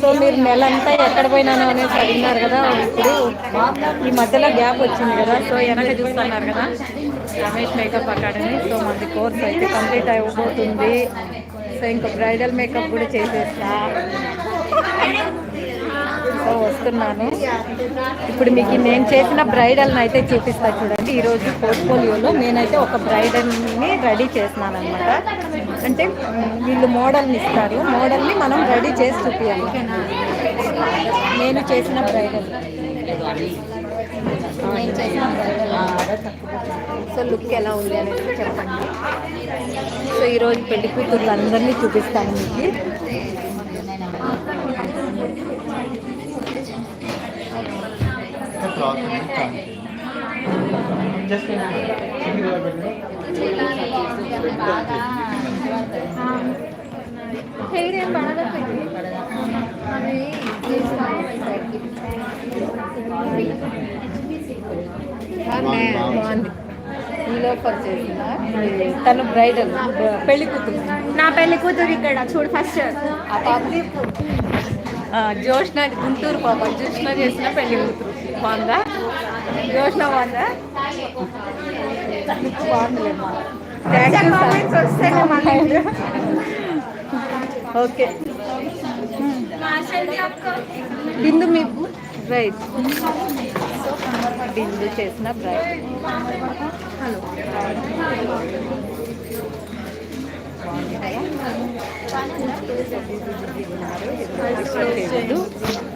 So మీరు నెల అంతా ఎక్కడ పోయినాను అనేసి అడిగినారు కదా ఇప్పుడు ఈ మధ్యలో గ్యాప్ వచ్చింది కదా సో వెనక చూస్తున్నారు కదా రమేష్ మేకప్ అకాడమీ సో మంది కోర్స్ అయితే కంప్లీట్ అయిపోతుంది. సో ఇంకా బ్రైడల్ మేకప్ కూడా చేసేస్తా. సో వస్తున్నాను. ఇప్పుడు మీకు నేను చేసిన బ్రైడల్ని అయితే చూపిస్తా చూడండి. ఈరోజు పోర్ట్ఫోలియోలో నేనైతే ఒక బ్రైడల్ని రెడీ చేసినాను అనమాట అంటే వీళ్ళు మోడల్ని ఇస్తారు. మోడల్ని మనం రెడీ చేసి చూపించాలి నేను చేసిన బ్రైడల్. నేను చేసిన బ్రైడల్. సో లుక్ ఎలా ఉంది అనేది చెప్పండి. సో ఈరోజు పెళ్ళి కూతుర్లు అందరినీ చూపిస్తాను మీకు. హెయిర్ ఏం పడదండి అది బాగుంది తను బ్రైడల్ పెళ్ళి కూతురు నా పెళ్ళి కూతురు ఇక్కడ చూడు ఫస్ట్ ఆ జోష్న గుంటూరు పాప జోష్న చేసిన పెళ్ళి కూతురు. బాగుందా? జోష్న బాగుందా? ఓకే. బిందు మీకు రైట్. బిందు చేసిన బ్రైడ్ హలో.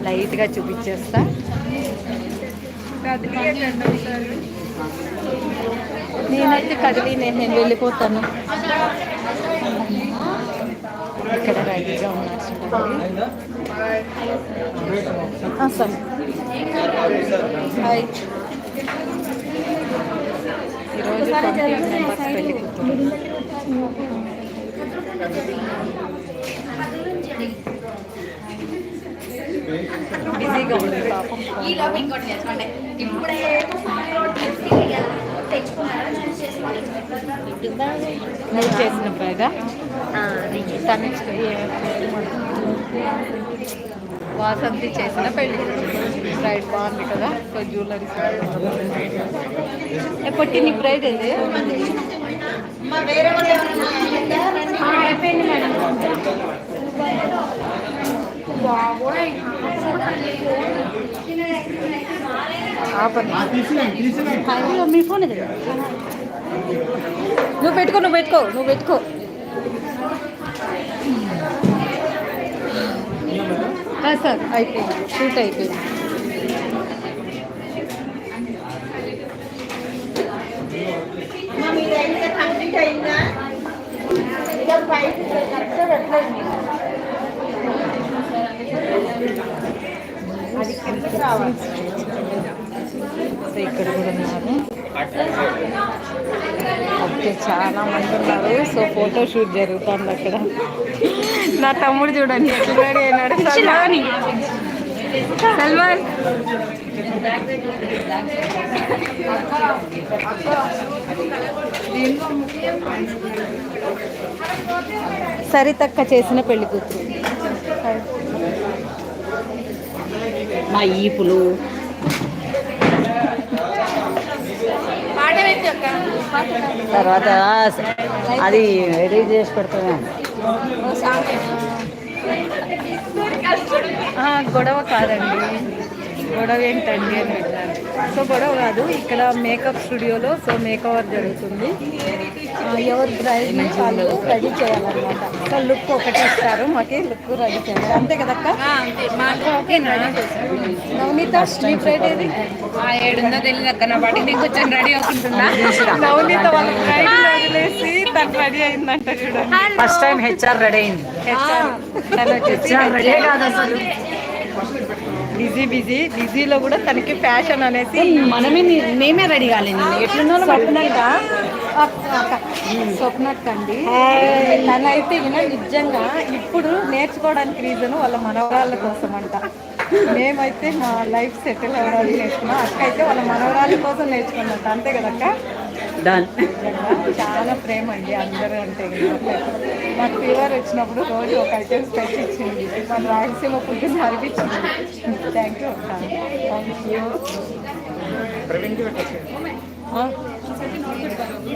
లైట్గా చూపించేస్తా. నేనైతే కదిలి నేను నేను వెళ్ళిపోతాను. ఇక్కడ రెడీగా ఉన్నారు చూడండి ఆ, సరే. హాయ్ ఈరోజు ట్వంటీ మెంబర్స్ పెళ్ళి కూతురు బిజీగా ఉంది పాపం నువ్వు చేసిన బ్రైడా తను వాసంతి చేసిన పెళ్ళి. బ్రైడ్ బాగుంది కదా సో జ్యువెలరీ ఎప్పటి నీ బ్రైడ్ అది అయిపోయింది మేడం. ఆపండి మీ ఫోన్ ఇది. నువ్వు పెట్టుకో నువ్వు పెట్టుకో నువ్వు పెట్టుకో. సార్ అయిపోయింది. షూట్ అయిపోయింది. సో ఇక్కడ కూడా ఉన్నారు. ఓకే చాలా మంది ఉన్నారు. సో ఫోటో షూట్ జరుగుతుంది అక్కడ. నా తమ్ముడు చూడండి ఎట్లా రెడీ అయినాడు సల్మాన్. సల్మాన్. సరితక్క చేసిన పెళ్ళి కూతురు. మా ఈపులు పాట పెట్టి అక్క తర్వాత అది రెడీ చేసి పెడుతున్నాను ఆ, గొడవ కాదండి. గొడవ ఏంటండి అని అడిగారు సో గొడవ కాదు. ఇక్కడ మేకప్ స్టూడియోలో సో మేకవర్ జరుగుతుంది. ఎవరు బ్రైడ్ వాళ్ళు రెడీ చేయాలన్నమాట. సో లుక్ ఒకటి ఇస్తారు. మాకి లుక్ రెడీ చేయాలి. అంతే కదక్క అంతే. మాకు ఓకేనా నవనీత మీ బ్రైడ్ ఏది? ఏడుందో తెలియదు అక్క. నా పాటికి నేను కొంచెం రెడీ అవుతుంటుందా నవనీత వాళ్ళ బ్రైడ్ వదిలేసి తను రెడీ అయిందంట చూడండి. ఫస్ట్ టైం హెచ్ఆర్ రెడీ అయింది. హెచ్ఆర్ రెడీ కాదు అసలు. బిజీ బిజీ బిజీలో కూడా తనకి ఫ్యాషన్ అనేసి మనమే ని- మేమే రెడీ కాలేదు ఎట్లున్నా స్వప్నక్క స్వప్నక్క అండి. తనైతే ఈయన నిజంగా ఇప్పుడు నేర్చుకోవడానికి రీజన్ వాళ్ళ మనవరాళ్ళ కోసం అంట మేమైతే మా లైఫ్ సెటిల్ అవ్వడానికి నేర్చుకున్నాం. అక్క అయితే వాళ్ళ మనవరాళ్ళ కోసం నేర్చుకున్నట్ట అంతే కదక్క? డన్ చాలా ప్రేమ అండి అందరూ అంటే. నాకు ఫీవర్ వచ్చినప్పుడు రోజు ఒక ఐటెం స్పెచ్ ఇచ్చింది. మన రాయలసీమ ఫుడ్ అనిపించింది థ్యాంక్ యూ థ్యాంక్ యూ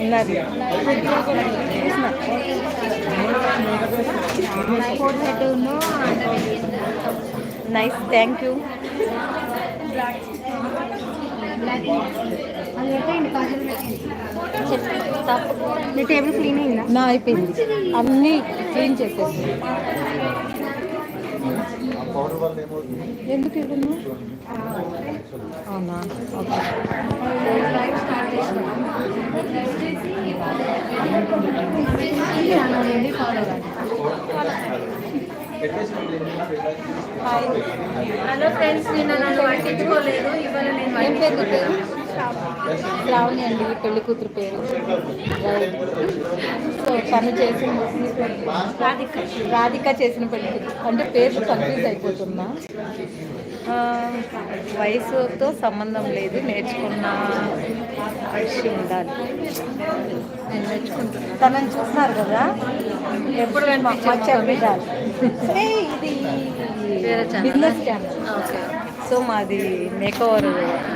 ఉన్నది. నైస్ థ్యాంక్ యూ మీ టేబుల్ క్లీన్ అయిందా? నా అయిపోయింది. అన్నీ క్లీన్ చేసేసి. ఎందుకు ఇవ్వను? అవునా? ఓకే. హలో ఫ్రెండ్స్ నిన్న నన్ను పట్టించుకోలేదు. ఇవాళ నేను నీ శ్రావణి అండి పెళ్ళి కూతురు పేరు. సో తను చేసిన రాధిక. రాధిక చేసిన పెళ్ళి కూతురు. అంటే పేరు కన్ఫ్యూజ్ అయిపోతున్నా. వయసుతో సంబంధం లేదు నేర్చుకున్న విషయం ఉండాలి. నేను నేర్చుకుంటున్నా. తనని చూస్తున్నారు కదా? ఎప్పుడు చెప్పాలి ఇది బిజినెస్ ఛానల్ ఓకే. సో మాది మేకోవర్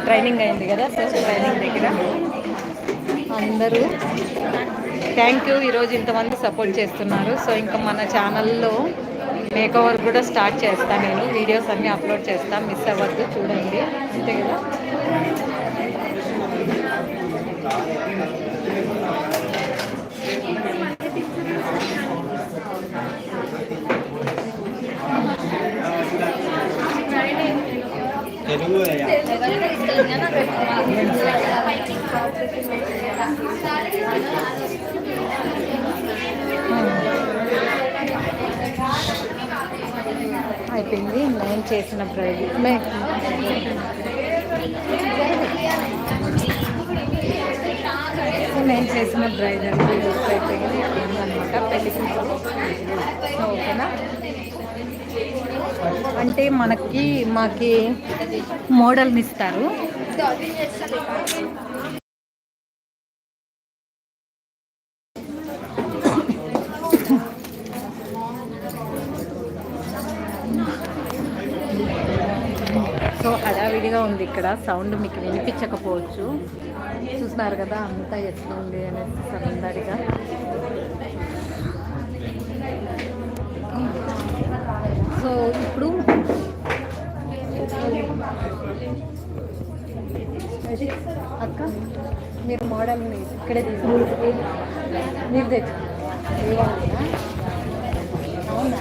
ట్రైనింగ్ అయింది కదా సో ట్రైనింగ్ దగ్గర. అందరూ థ్యాంక్ యూ ఈరోజు ఇంతమంది సపోర్ట్ చేస్తున్నారు. సో ఇంకా మన ఛానల్లో మేకోవర్ కూడా స్టార్ట్ చేస్తాను నేను. వీడియోస్ అన్నీ అప్లోడ్ చేస్తాను మిస్ అవ్వద్దు చూడండి. అంతే కదా? అయిపోయింది. నేను చేసిన బ్రైడ్ నేను చేసిన బ్రైడ్ అంటే అయిపోయింది అనమాట పెళ్ళికి ఓకేనా? అంటే మనకి మాకి మోడల్ని ఇస్తారు. సో హడావిడిగా ఉంది ఇక్కడ. సౌండ్ మీకు వినిపించకపోవచ్చు. చూస్తున్నారు కదా అంతా ఎట్లా ఉంది అనేసి సందడిగా సో ఇప్పుడు అక్క మీరు మోడల్ని ఇక్కడే తీసుకుంటారు మీరు తెచ్చు అవునా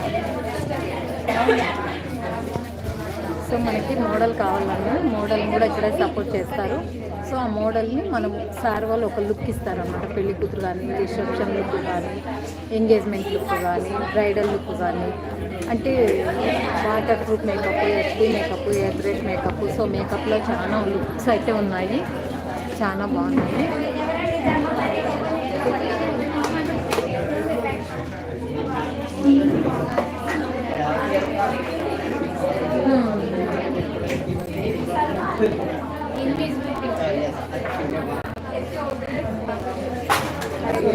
సో మనకి మోడల్ కావాలన్నా మోడల్ కూడా ఇక్కడే సపోర్ట్ చేస్తారు. సో ఆ మోడల్ని మనం సార్ వాళ్ళు ఒక లుక్ ఇస్తారన్నమాట. పెళ్ళి కూతురు కానీ రిసెప్షన్ లుక్ కానీ ఎంగేజ్మెంట్ లుక్ కానీ బ్రైడల్ లుక్ కానీ అంటే waterproof makeup HD makeup airbrush makeup so మేకప్లో చాలా లుక్స్ అయితే ఉన్నాయి. చాలా బాగున్నాయి.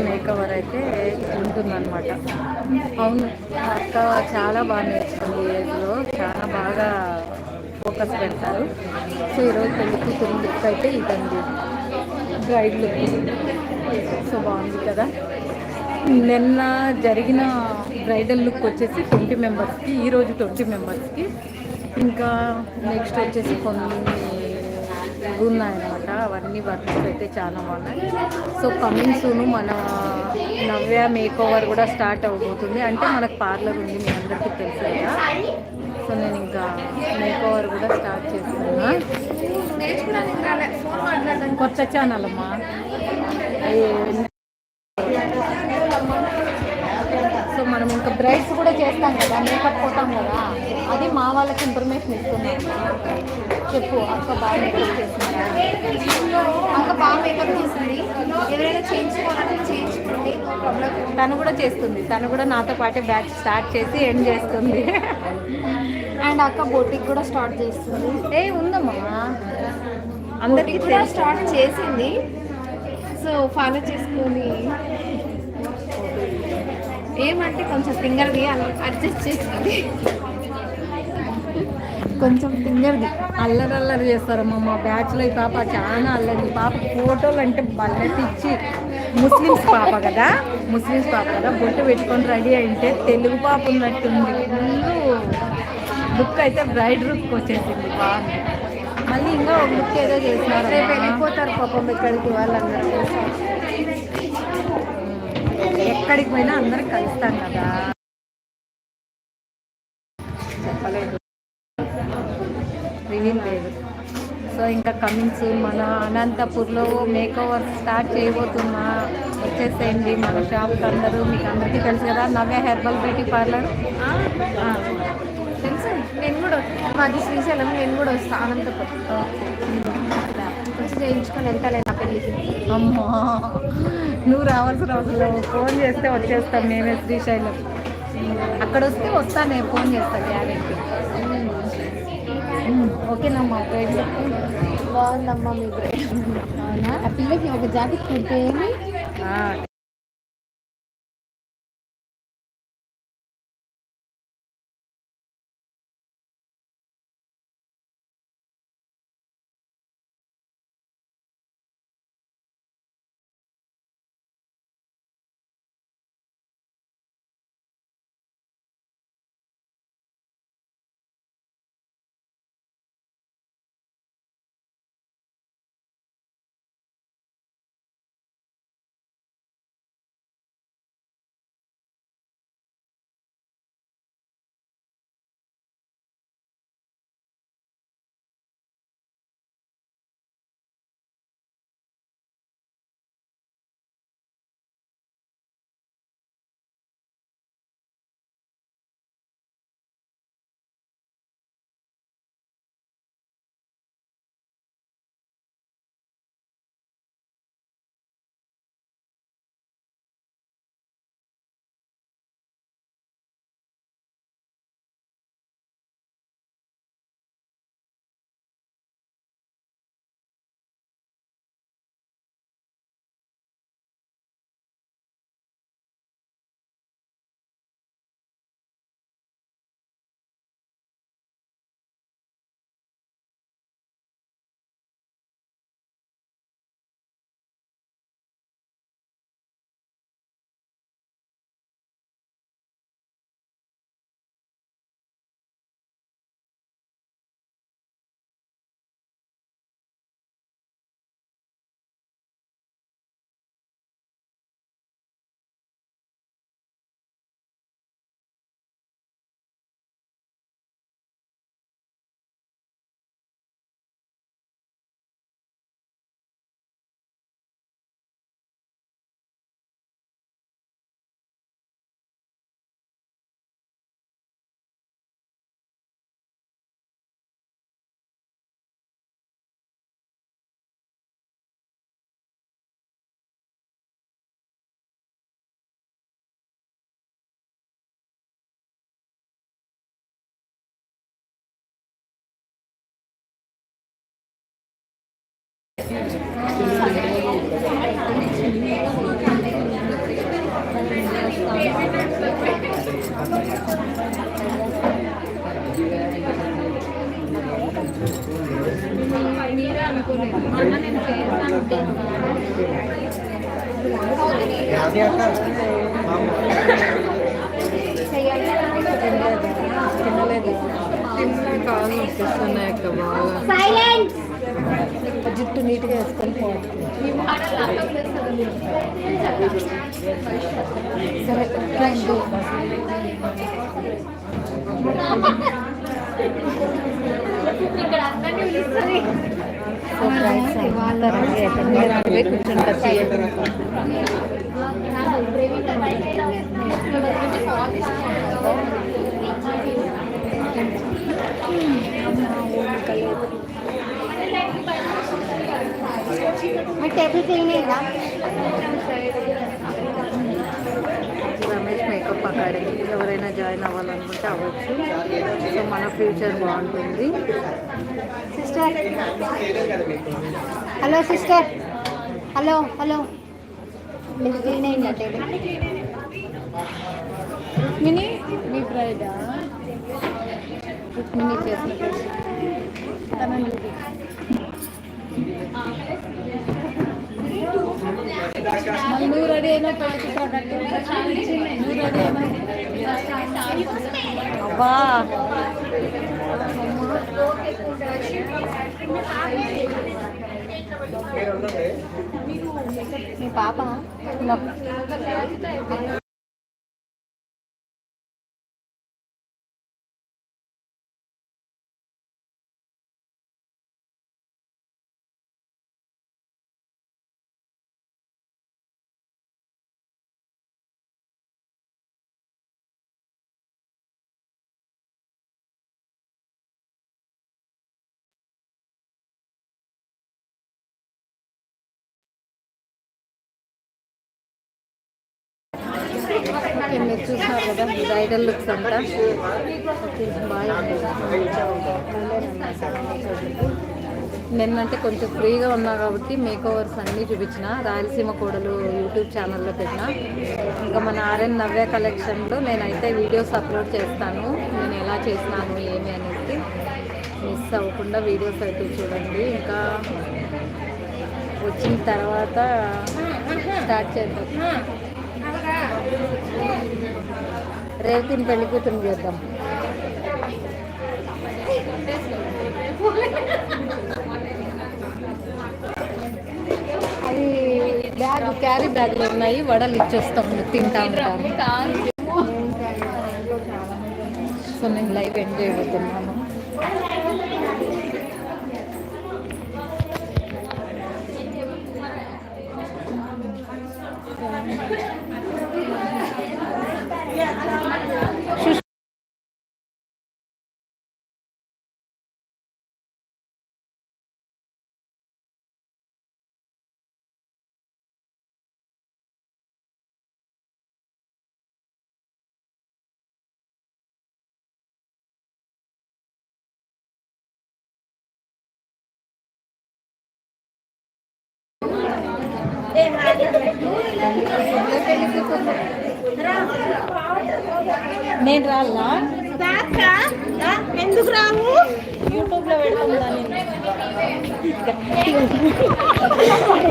మేకవర్ అయితే ఉంటుందన్నమాట. అవును. అక్క చాలా బాగా నేర్చుకుంది ఏజ్లో. చాలా బాగా ఫోకస్ పెడతారు. సో ఈరోజు పెళ్ళి కూతురు లుక్ అయితే ఇదండి బ్రైడ్ లుక్ సో బాగుంది కదా. నిన్న జరిగిన బ్రైడల్ లుక్ వచ్చేసి ట్వంటీ మెంబర్స్కి ఈరోజు ట్వంటీ మెంబర్స్కి. ఇంకా నెక్స్ట్ వచ్చేసి కొన్ని ఉన్నాయన్నమాట. అవన్నీ వర్క్స్ అయితే చాలా బాగున్నాయి. సో కమింగ్ సూను మన నవ్య మేక్ ఓవర్ కూడా స్టార్ట్ అవ్వబోతుంది అంటే మనకు పార్లర్ ఉంది మీ అందరికీ తెలుసు కదా. సో నేను ఇంకా మేక్ ఓవర్ కూడా స్టార్ట్ చేస్తున్నా. కొత్త ఛానల్ అమ్మా ఏ- సో మనం ఇంకా బ్రైడ్స్ కూడా చేస్తాం కదా మేకప్ పోతాం కదా అది మా వాళ్ళకి ఇన్ఫర్మేషన్ ఇస్తున్నాం. చెప్పు అక్క బాగా మేకప్ చేస్తున్నారా? అక్క బాగా మేకప్ చేసింది. ఎవరైనా చేయించుకోవాలంటే చేయించుకోండి తను కూడా చేస్తుంది. తను కూడా నాతో పాటే బ్యాచ్ స్టార్ట్ చేసి ఎండ్ చేస్తుంది. అండ్ అక్క బోటిక్ కూడా స్టార్ట్ చేస్తుంది. ఏ ఉందమ్మా. అందరికీ కూడా స్టార్ట్ చేసింది. సో ఫాలో చేసుకొని. ఏమంటే కొంచెం ఫింగర్ది అడ్జస్ట్ చేసుకుంది కొంచెం ఫింగర్ది అల్లరి అల్లరి చేస్తారమ్మా. మా బ్యాచ్లో ఈ పాప చాలా అల్లరి. పాప ఫోటోలు అంటే బల్లె పిచ్చి. ముస్లిమ్స్ పాప కదా? ముస్లిమ్స్ పాప కదా? బొట్టు పెట్టుకొని రెడీ అయింటే తెలుగు పాప ఉన్నట్టుంది. ఫుల్ లుక్ అయితే బ్రైడ్ లుక్ వచ్చేసింది బాగుంది మళ్ళీ ఇంకా ఒక లుక్ ఏదో చేసినారు రేపు వెళ్ళిపోతారు పాపం ఇక్కడికి వాళ్ళందరూ. ఎక్కడికి పోయినా అందరం కలుస్తాం కదా. చెప్పలేదు. రివీల్ లేదు. సో ఇంకా కమింగ్ సూన్ మన అనంతపూర్లో మేక్ ఓవర్ స్టార్ట్ చేయబోతున్నా. వచ్చేసేయండి మన షాప్కి అందరూ మీకు అందరికీ తెలుసు కదా నవ్య హెర్బల్ బ్యూటీ పార్లర్ తెలుసు. నేను కూడా. మాది శ్రీశైలం నేను కూడా వస్తాను అనంతపురం. వచ్చి చేయించుకొని వెళ్తాను నా పెళ్ళికి. అమ్మా. నువ్వు రావాల్సిన అవసరం ఫోన్ చేస్తే వచ్చేస్తాం మేమే శ్రీశైలం. అక్కడ వస్తే వస్తానే ఫోన్ చేస్తా గ్యారెంటీ. ఓకేనమ్మా ప్రైజ్ బాగుందమ్మా మీ బ్రైడ్ ఆ పిల్లకి ఒక జాకెట్ కుడితే మీరే అనుకోలేదు అన్న నేను చేస్తాను కాలు నొప్పిస్తున్నాయి అక్క బాగా సైలెన్స్ జుట్టు నీట్గా వేసుకొని పోవాలి సరే ట్రైన్ ఇక్కడ అందరినీ పిలుస్తుంది సో ఫ్రెండ్స్ అంతా రెడీ అయిపోయింది మీరు అక్కడ పోయి కూర్చుంటారు తీయండి. టేబుల్ క్లీన్ అయిందా రమేష్ మేకప్ అకాడమీ ఎవరైనా జాయిన్ అవ్వాలనుకుంటే అవ్వచ్చు. సో మన ఫ్యూచర్ బాగుంటుంది. Sister hello sister hello hello మీరు క్లీన్ అయిందంటే రుక్మిణి మీ బ్రైడా రుక్మిణి చేసిన నువ్వు రెడీ అయినా నువ్వు రెడీ అయినా? అబ్బా. మీ పాప ఓకే, మీరు చూసినారు కదా బ్రైడల్ లుక్స్ అంతా నిన్నంటే కొంచెం ఫ్రీగా ఉన్నా కాబట్టి మేక్ ఓవర్స్ అన్నీ చూపించిన. రాయలసీమ కోడలు యూట్యూబ్ ఛానల్లో పెట్టిన. ఇంకా మన ఆర్ఎన్ నవ్య కలెక్షన్లో నేనైతే వీడియోస్ అప్లోడ్ చేస్తాను. నేను ఎలా చేసినాను ఏమి అనేది మిస్ అవ్వకుండా వీడియోస్ అయితే చూడండి. ఇంకా వచ్చిన తర్వాత స్టార్ట్ చేద్దాం. రేవతిని పెళ్ళి కూతురు చేద్దాం. అది బ్యాగ్ క్యారీ బ్యాగ్లు ఉన్నాయి వడలు ఇచ్చేస్తాం తింటా సో మేము లైవ్ ఎంజాయ్ అవుతున్నాను నేను రాలా? ఎందుకు రావు? యూట్యూబ్లో పెడతాం దాన్ని.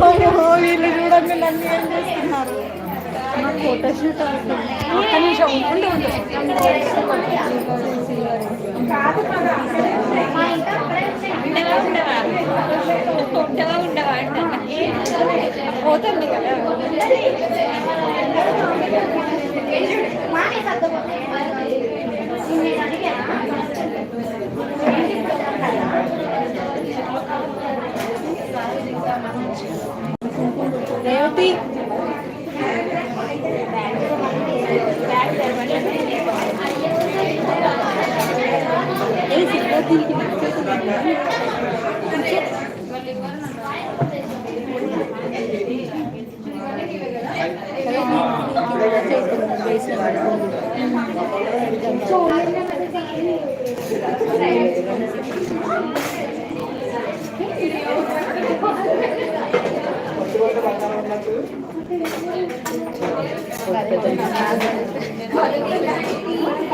ఓహో, వీళ్ళు చూడండి నన్ను ఏం చేస్తున్నారు. నాకు ఫోటో షూట్ అవుతుంది ఒక్క నిమిషం ఉండు ఉండు పోతుంది కదా రేవతి ఇక్కడ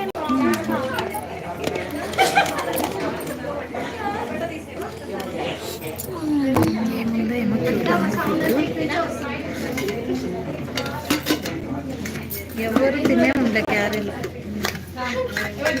ఎవరు తినే ఉండే క్యారీలు అమ్మాయి వడలు అదే అదే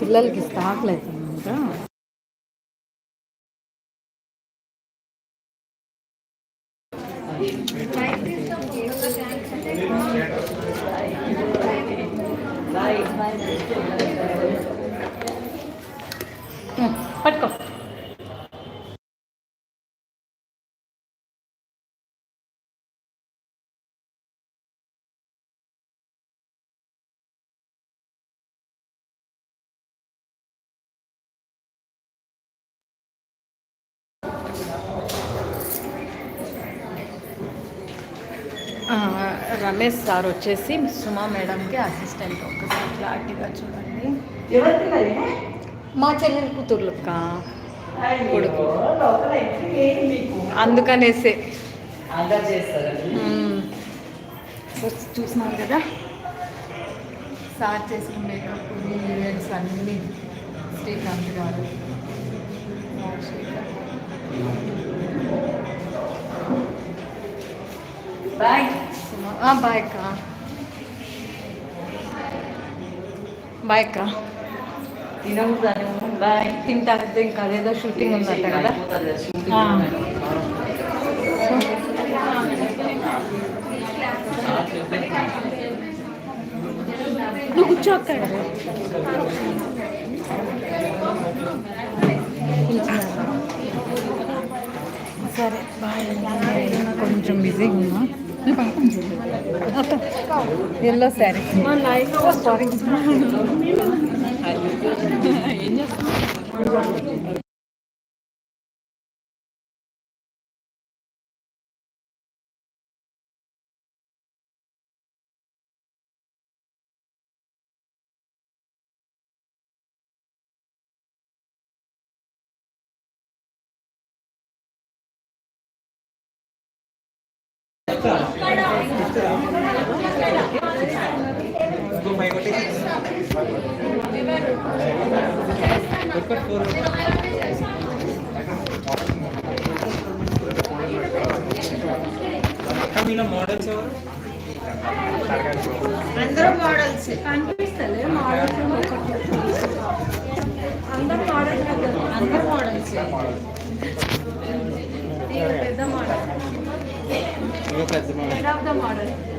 పిల్లలకి ఇస్తే ఆకలి రమేష్ సార్ వచ్చేసి సుమా మేడంకి అసిస్టెంట్ ఒకసారి క్లారిటీగా చూడండి. మా చెల్లెలు కూతుర్లక్క కొడుకు. అందుకనేసే. అందరు చూసినారు కదా? సార్ చేసుకునేటప్పుడు ఈవెంట్స్ అన్నీ శ్రీకాంత్ గారు. బాయ్ బాయ్ అక్క బాయ్ అక్క బాయ్ తింటారు ఇంకా అదేదో షూటింగ్ ఉందంట కదా. నువ్వు కూర్చో అక్కడ సరే బాయ్. కొంచెం బిజీగా ఉన్నా. ఎల్లో శారీ. ఏం మీలో మోడల్స్ ఎవరు కనిపిస్తలే మోడల్స్ అందరు మోడల్స్ అందరు మోడల్స్ పెద్ద model Look at the model. The model.